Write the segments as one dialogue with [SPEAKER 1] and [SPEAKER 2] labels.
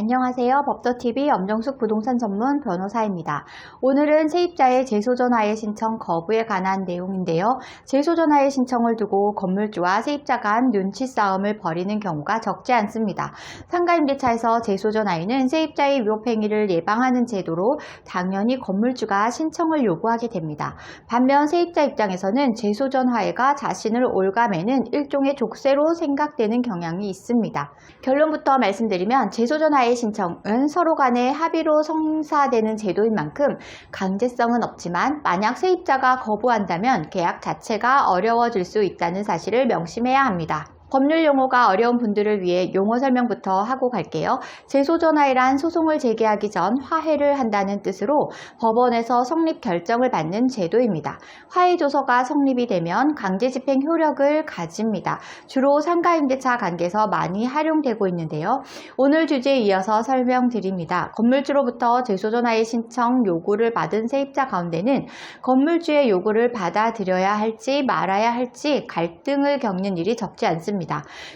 [SPEAKER 1] 안녕하세요. 법도TV 엄정숙 부동산 전문 변호사입니다. 오늘은 세입자의 재소전화의 신청 거부에 관한 내용인데요. 재소전화의 신청을 두고 건물주와 세입자 간 눈치 싸움을 벌이는 경우가 적지 않습니다. 상가임대차에서 재소전화에는 세입자의 위법행위를 예방하는 제도로 당연히 건물주가 신청을 요구하게 됩니다. 반면 세입자 입장에서는 재소전화해가 자신을 올가매는 일종의 족쇄로 생각되는 경향이 있습니다. 결론부터 말씀드리면 재소전화의 신청은 서로 간의 합의로 성사되는 제도인 만큼 강제성은 없지만 만약 세입자가 거부한다면 계약 자체가 어려워질 수 있다는 사실을 명심해야 합니다. 법률 용어가 어려운 분들을 위해 용어 설명부터 하고 갈게요. 재소전화이란 소송을 제기하기 전 화해를 한다는 뜻으로 법원에서 성립 결정을 받는 제도입니다. 화해 조서가 성립이 되면 강제 집행 효력을 가집니다. 주로 상가 임대차 관계에서 많이 활용되고 있는데요. 오늘 주제에 이어서 설명드립니다. 건물주로부터 재소전화의 신청 요구를 받은 세입자 가운데는 건물주의 요구를 받아들여야 할지 말아야 할지 갈등을 겪는 일이 적지 않습니다.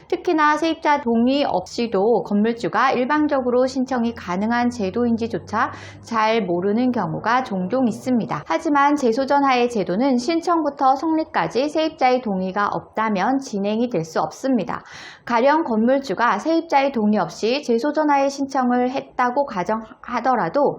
[SPEAKER 1] 특히나 세입자 동의 없이도 건물주가 일방적으로 신청이 가능한 제도인지조차 잘 모르는 경우가 종종 있습니다. 하지만 재소전하의 제도는 신청부터 성립까지 세입자의 동의가 없다면 진행이 될 수 없습니다. 가령 건물주가 세입자의 동의 없이 재소전하의 신청을 했다고 가정하더라도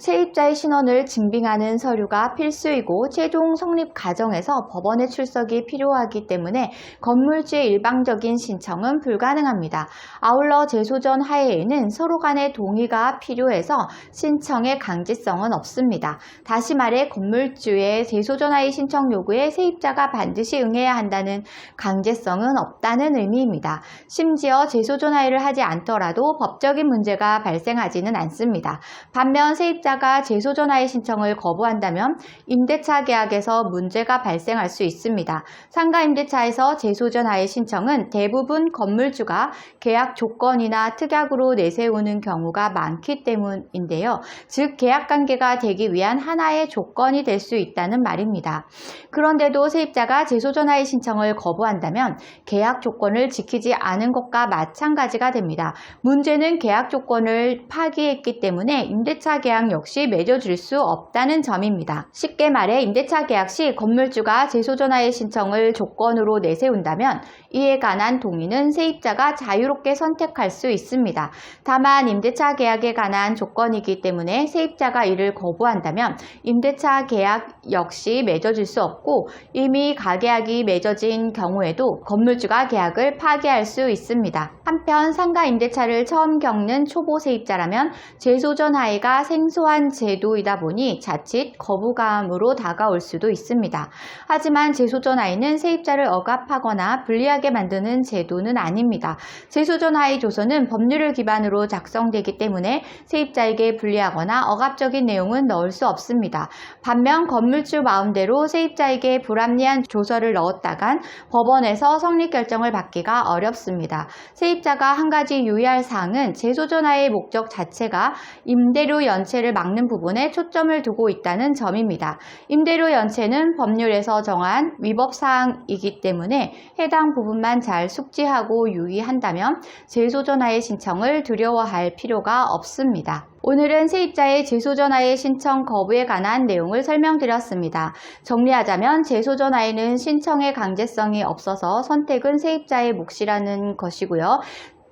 [SPEAKER 1] 세입자의 신원을 증빙하는 서류가 필수이고 최종 성립 과정에서 법원의 출석이 필요하기 때문에 건물주의 일방적인 신청은 불가능합니다. 아울러 재소전 하에에는 서로 간의 동의가 필요해서 신청의 강제성은 없습니다. 다시 말해 건물주의 재소전 하의 신청 요구에 세입자가 반드시 응해야 한다는 강제성은 없다는 의미입니다. 심지어 재소전하를 하지 않더라도 법적인 문제가 발생하지는 않습니다. 반면 세입자 세입자가 재소전화의 신청을 거부한다면 임대차 계약에서 문제가 발생할 수 있습니다. 상가 임대차에서 재소전화의 신청은 대부분 건물주가 계약 조건이나 특약으로 내세우는 경우가 많기 때문인데요. 즉 계약 관계가 되기 위한 하나의 조건이 될 수 있다는 말입니다. 그런데도 세입자가 재소전화의 신청을 거부한다면 계약 조건을 지키지 않은 것과 마찬가지가 됩니다. 문제는 계약 조건을 파기했기 때문에 임대차 계약 역시 맺어줄 수 없다는 점입니다. 쉽게 말해 임대차 계약 시 건물주가 재소전화의 신청을 조건으로 내세운다면 이에 관한 동의는 세입자가 자유롭게 선택할 수 있습니다. 다만 임대차 계약에 관한 조건이기 때문에 세입자가 이를 거부한다면 임대차 계약 역시 맺어줄 수 없고 이미 가계약이 맺어진 경우에도 건물주가 계약을 파기할 수 있습니다. 한편 상가 임대차를 처음 겪는 초보 세입자라면 재소전 하에가 생소한 제도이다 보니 자칫 거부감으로 다가올 수도 있습니다. 하지만 재소전 하에는 세입자를 억압하거나 불리하게 만드는 제도는 아닙니다. 재소전 하의 조서는 법률을 기반으로 작성되기 때문에 세입자에게 불리하거나 억압적인 내용은 넣을 수 없습니다. 반면 건물주 마음대로 세입자에게 불합리한 조서를 넣었다간 법원에서 성립 결정을 받기가 어렵습니다. 세입자가 한 가지 유의할 사항은 재소전화의 목적 자체가 임대료 연체를 막는 부분에 초점을 두고 있다는 점입니다. 임대료 연체는 법률에서 정한 위법 사항이기 때문에 해당 부분만 잘 숙지하고 유의한다면 재소전화의 신청을 두려워할 필요가 없습니다. 오늘은 세입자의 재소전화의 신청 거부에 관한 내용을 설명드렸습니다. 정리하자면 재소전화에는 신청의 강제성이 없어서 선택은 세입자의 몫이라는 것이고요.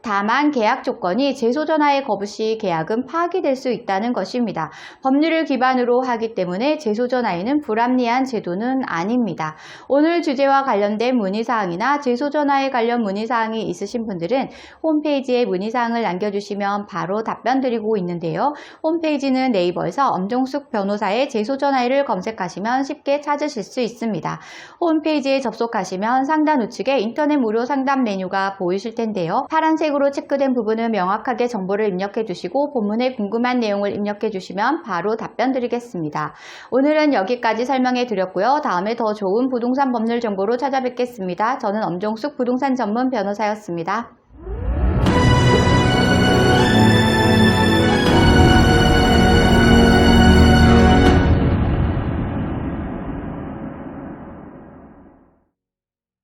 [SPEAKER 1] 다만 계약 조건이 재소전화의 거부 시 계약은 파기될 수 있다는 것입니다. 법률을 기반으로 하기 때문에 재소전화에는 불합리한 제도는 아닙니다. 오늘 주제와 관련된 문의사항이나 재소전화에 관련 문의사항이 있으신 분들은 홈페이지에 문의사항을 남겨주시면 바로 답변 드리고 있는데요. 홈페이지는 네이버에서 엄종숙 변호사의 재소전화를 검색하시면 쉽게 찾으실 수 있습니다. 홈페이지에 접속하시면 상단 우측에 인터넷 무료 상담 메뉴가 보이실 텐데요. 파란색 색으로 체크된 부분은 명확하게 정보를 입력해 주시고 본문에 궁금한 내용을 입력해 주시면 바로 답변 드리겠습니다. 오늘은 여기까지 설명해 드렸고요. 다음에 더 좋은 부동산 법률 정보로 찾아뵙겠습니다. 저는 엄종숙 부동산 전문 변호사였습니다.